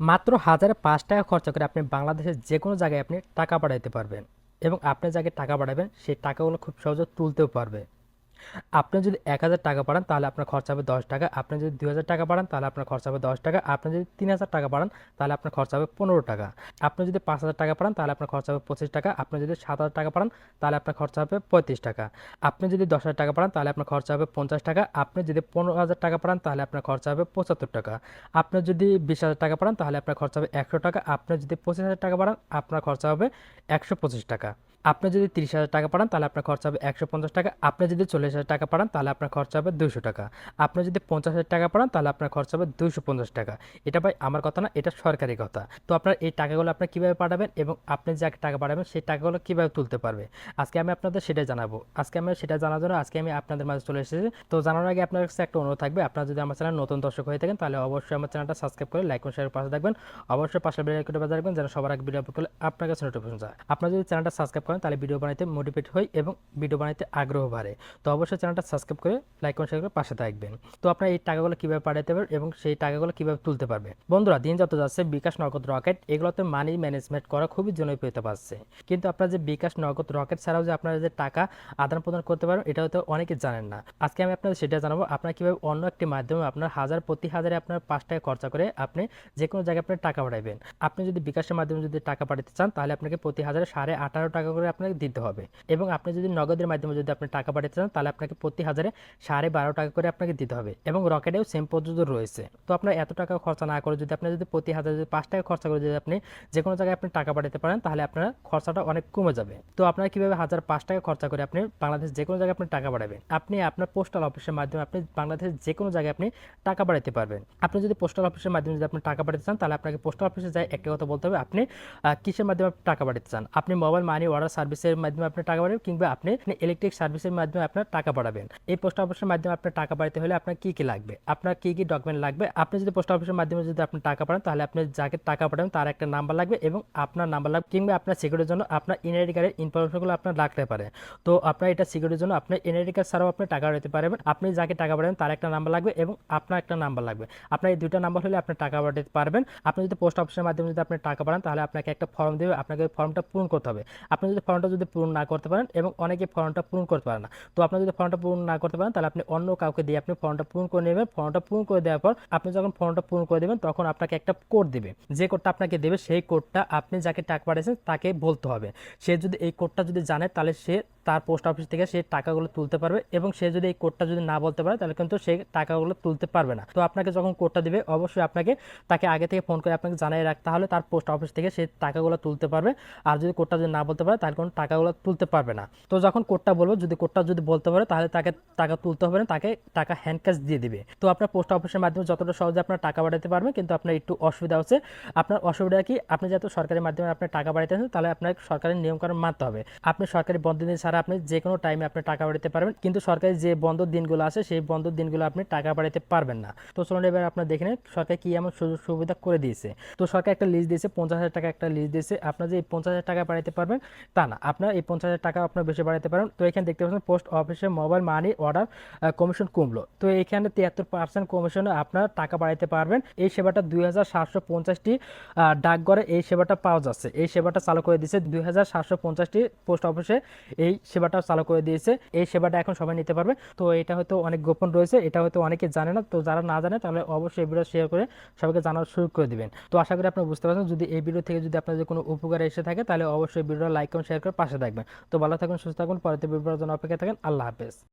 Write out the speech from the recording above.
মাত্র হাজারে পাঁচ টাকা খরচা করে আপনি বাংলাদেশের যে কোনো জায়গায় আপনি টাকা পাঠাইতে পারবেন এবং আপনি যাকে টাকা পাঠাবেন সেই টাকাগুলো খুব সহজে তুলতেও পারবে। আপনি যদি এক হাজার টাকা পাঠান তাহলে আপনার খরচা হবে দশ টাকা। আপনি যদি দুই হাজার টাকা পাঠান তাহলে আপনার খরচা হবে দশ টাকা। আপনি যদি তিন হাজার টাকা পাঠান তাহলে আপনার খরচা হবে পনেরো টাকা। আপনি যদি পাঁচ হাজার টাকা পাঠান তাহলে আপনার খরচা হবে পঁচিশ টাকা। আপনি যদি সাত হাজার টাকা পাঠান তাহলে আপনার খরচা হবে পঁয়ত্রিশ টাকা। আপনি যদি দশ হাজার টাকা পাঠান তাহলে আপনার খরচা হবে পঞ্চাশ টাকা। আপনি যদি পনেরো হাজার টাকা পাঠান তাহলে আপনার খরচা হবে পঁচাত্তর টাকা। আপনি যদি বিশ হাজার টাকা পাঠান তাহলে আপনার খরচা হবে একশো টাকা। আপনি যদি পঁচিশ হাজার টাকা পাঠান আপনার খরচা হবে একশো পঁচিশ টাকা। আপনি যদি তিরিশ হাজার টাকা পাঠান, তাহলে আপনার খরচা হবে একশো পঞ্চাশ টাকা। আপনি যদি চল্লিশ হাজার টাকা পাঠান, তাহলে আপনার খরচা হবে দুশো টাকা। আপনি যদি পঞ্চাশ হাজার টাকা পাঠান, তাহলে আপনার খরচা হবে দুশো পঞ্চাশ টাকা। এটা ভাই আমার কথা না, এটা সরকারি কথা। তো আপনার এই টাকাগুলো আপনি কীভাবে পাঠাবেন এবং আপনি যাকে টাকা পাঠাবেন, সেই টাকাগুলো কীভাবে তুলতে পারবে? আজকে আমি আপনাদের সেটাই জানাব। আজকে আমি সেটা জানার জন্য আজকে আমি আপনাদের মাঝে চলে এসেছি। তো জানার আগে আপনার কাছে একটা অনুরোধ থাকবে। আপনারা যদি আমার চ্যানেল নতুন দর্শক হয়ে থাকেন, তাহলে অবশ্যই আমার চ্যানেলটা সাবস্ক্রাইব করে লাইক শেয়ার পাশে থাকবেন। অবশ্যই পাশে বেল বাজার রাখবেন, যেন সবার আগে ভিডিও করলে আপনার কাছে নোটিফিকেশন যায়। আপনারা যদি চ্যানেলটা সাবস্ক্রাইব করেন, তাহলে ভিডিও বানাইতে মোটিভেট হই এবং ভিডিও বানাইতে আগ্রহ বাড়ে। তো অবশ্যই চ্যানেলটা সাবস্ক্রাইব করে লাইক ও শেয়ার করে পাশে থাকবেন। তো আপনারা এই টাকাগুলো কীভাবে পাঠাতে পারবেন এবং সেই টাকাগুলো কীভাবে তুলতে পারবে বন্ধুরা, দিন যত যাচ্ছে, বিকাশ, নগদ, রকেট, এগুলোতে মানি ম্যানেজমেন্ট করা খুবই জনপ্রিয়তা পাচ্ছে। কিন্তু আপনারা যে বিকাশ, নগদ, রকেট ছাড়াও যে আপনারা যে টাকা আদান প্রদান করতে পারেন এটা হয়তো অনেকে জানেন না। আজকে আমি আপনাদের সেটা জানাব, আপনারা কীভাবে অন্য একটি মাধ্যমে আপনার হাজার, প্রতি হাজারে আপনার পাঁচ টাকা খরচা করে আপনি যে কোনো জায়গায় আপনি টাকা পাঠাবেন আপনি যদি বিকাশের মাধ্যমে যদি টাকা পাঠাতে চান, তাহলে আপনাকে প্রতি হাজারে সাড়ে আঠারো টাকা আপনাকে দিতে হবে। এবং আপনি যদি নগদের মাধ্যমে যদি আপনি টাকা পাঠাতে চান, তাহলে আপনাকে প্রতি হাজারে সাড়ে বারো টাকা করে আপনাকে দিতে হবে। এবং রকেটেও সেম পদ্ধতি রয়েছে। তো আপনার এত টাকা খরচা না করে যদি আপনি যদি প্রতি হাজার যদি পাঁচ টাকা খরচা করে যদি আপনি যে কোনো জায়গায় আপনি টাকা পাঠাতে পারেন, তাহলে আপনার খরচাটা অনেক কমে যাবে। তো আপনারা কীভাবে হাজার পাঁচ টাকা খরচা করে আপনি বাংলাদেশ যে কোনো জায়গায় আপনি টাকা পাঠাবেন? আপনি আপনার পোস্টাল অফিসের মাধ্যমে আপনি বাংলাদেশের যে কোনো জায়গায় আপনি টাকা পাঠাতে পারবেন। আপনি যদি পোস্টাল অফিসের মাধ্যমে যদি আপনি টাকা পাঠাতে চান, তাহলে আপনাকে পোস্টাল অফিসে যাই একটা কথা বলতে হবে, আপনি কিসের মাধ্যমে টাকা পাঠাতে চান? আপনি মোবাইল মানি অর্ডার সার্ভিসের মাধ্যমে আপনি টাকা পাঠাবেন কিংবা আপনি ইলেকট্রিক সার্ভিসের মাধ্যমে আপনার টাকা পাঠাবেন এই পোস্ট অফিসের মাধ্যমে আপনার টাকা পাঠাতে হলে আপনার কী কী লাগবে? আপনার কী কী ডকুমেন্ট লাগবে? আপনি যদি পোস্ট অফিসের মাধ্যমে যদি আপনি টাকা পাঠান তাহলে আপনি যাকে টাকা পাঠাবেন তার একটা নাম্বার লাগবে এবং আপনার নাম্বার লাগবে কিংবা আপনার সিকিউরিটির জন্য আপনার এনআইডি কার্ডের ইনফরমেশনগুলো আপনার রাখতে পারে। তো আপনার এটা সিকিউরিটির জন্য আপনার এনআইডি কার্ড ছাড়াও আপনি টাকা পাঠাতে পারবেন। আপনি যাকে টাকা পাঠাবেন তার একটা নাম্বার লাগবে এবং আপনার একটা নাম্বার লাগবে। আপনার এই দুইটা নাম্বার হলে আপনি টাকা পাঠাতে পারবেন। আপনি যদি পোস্ট অফিসের মাধ্যমে যদি আপনি টাকা পাঠান তাহলে আপনাকে একটা ফর্ম দেবে। আপনাকে ওই ফর্মটা পূরণ করতে হবে। আপনি যদি ফর্মটা যদি পূরণ না করতে পারেন এবং অনেকে ফর্মটা পূরণ করতে পারে না। তো আপনি যদি ফর্মটা পূরণ না করতে পারেন, তাহলে আপনি অন্য কাউকে দিয়ে আপনি ফর্মটা পূরণ করে নেবেন। ফর্মটা পূরণ করে দেওয়ার পর আপনি যখন ফর্মটা পূরণ করে দেবেন, তখন আপনাকে একটা কোড দেবে। যে কোডটা আপনাকে দেবে, সেই কোডটা আপনি যাকে টাকা পাঠিয়েছেন, তাকে বলতে হবে। সে যদি এই কোডটা যদি জানে, তাহলে সে তার পোস্ট অফিস থেকে সেই টাকাগুলো তুলতে পারবে এবং সে যদি এই কোডটা যদি না বলতে পারে, তাহলে কিন্তু সেই টাকাগুলো তুলতে পারবে না। তো আপনাকে যখন কোডটা দিবে, অবশ্যই আপনাকে তাকে আগে থেকে ফোন করে আপনাকে জানিয়ে রাখতে হলে তার পোস্ট অফিস থেকে সেই টাকাগুলো তুলতে পারবে। আর যদি কোডটা যদি না বলতে পারে, তাহলে কোনো টাকাগুলো তুলতে পারবে না। তো যখন কোডটা বলব, যদি কোডটা যদি বলতে পারে, তাহলে তাকে টাকা তুলতে হবে না, তাকে টাকা হ্যান্ড ক্যাশ দিয়ে দিবে। তো আপনার পোস্ট অফিসের মাধ্যমে যতটা সহজে আপনার টাকা পাঠাতে পারবেন কিন্তু আপনার একটু অসুবিধা হচ্ছে। আপনার অসুবিধা কি? আপনি যেহেতু সরকারি মাধ্যমে আপনি টাকা পাঠাতে তাহলে আপনার সরকারি নিয়মকানুন মানতে হবে। আপনি সরকারি বন্ধ ছাড়া আপনি যে কোনো টাইমে আপনি টাকা পাঠাতে পারবেন। কিন্তু সরকারি যে বন্ধ দিনগুলো আছে, সেই বন্ধ দিনগুলো আপনি টাকা পাঠাতে পারবেন না। তো চলুন এবার আপনার দেখে নিন সরকার কি এমন সুযোগ সুবিধা করে দিয়েছে? তো সরকার একটা লিস্ট দিয়েছে, পঞ্চাশ হাজার টাকা একটা লিস্ট দিয়েছে। আপনার যে এই পঞ্চাশ হাজার টাকা পাঠাতে পারবেন, তা না। আপনার এই পঞ্চাশ হাজার টাকা আপনার বেশি বাড়াতে পারেন তো এখানে দেখতে পাচ্ছেন, পোস্ট অফিসে মোবাইল মানি অর্ডার কমিশন কমলো। তো এখানে তিয়াত্তর পার্সেন্ট কমিশনে আপনার টাকা বাড়াতে পারবেন। এই সেবাটা দুই হাজার সাতশো পঞ্চাশটি ডাকঘরে এই সেবাটা পাওয়া যাচ্ছে। এই সেবাটা চালু করে দিয়েছে দুই হাজার সাতশো পঞ্চাশটি পোস্ট অফিসে। এই সেবাটা চালু করে দিয়েছে। এই সেবাটা এখন সবাই নিতে পারবে। তো এটা হয়তো অনেক গোপন রয়েছে, এটা হয়তো অনেকে জানে না। তো যারা না জানে, তাহলে অবশ্যই এই ভিডিও শেয়ার করে সবাইকে জানার শুরু করে দিবেন। তো আশা করি আপনারা বুঝতে পারছেন, যদি এই ভিডিও থেকে যদি আপনাদের কোনো উপকার এসে থাকে, তাহলে অবশ্যই ভিডিওটা লাইক এবং শেয়ার করে পাশে থাকবেন। তো ভালো থাকুন, সুস্থ থাকুন, পরবর্তী ভিডিওর জন্য অপেক্ষা থাকেন। আল্লাহ হাফেজ।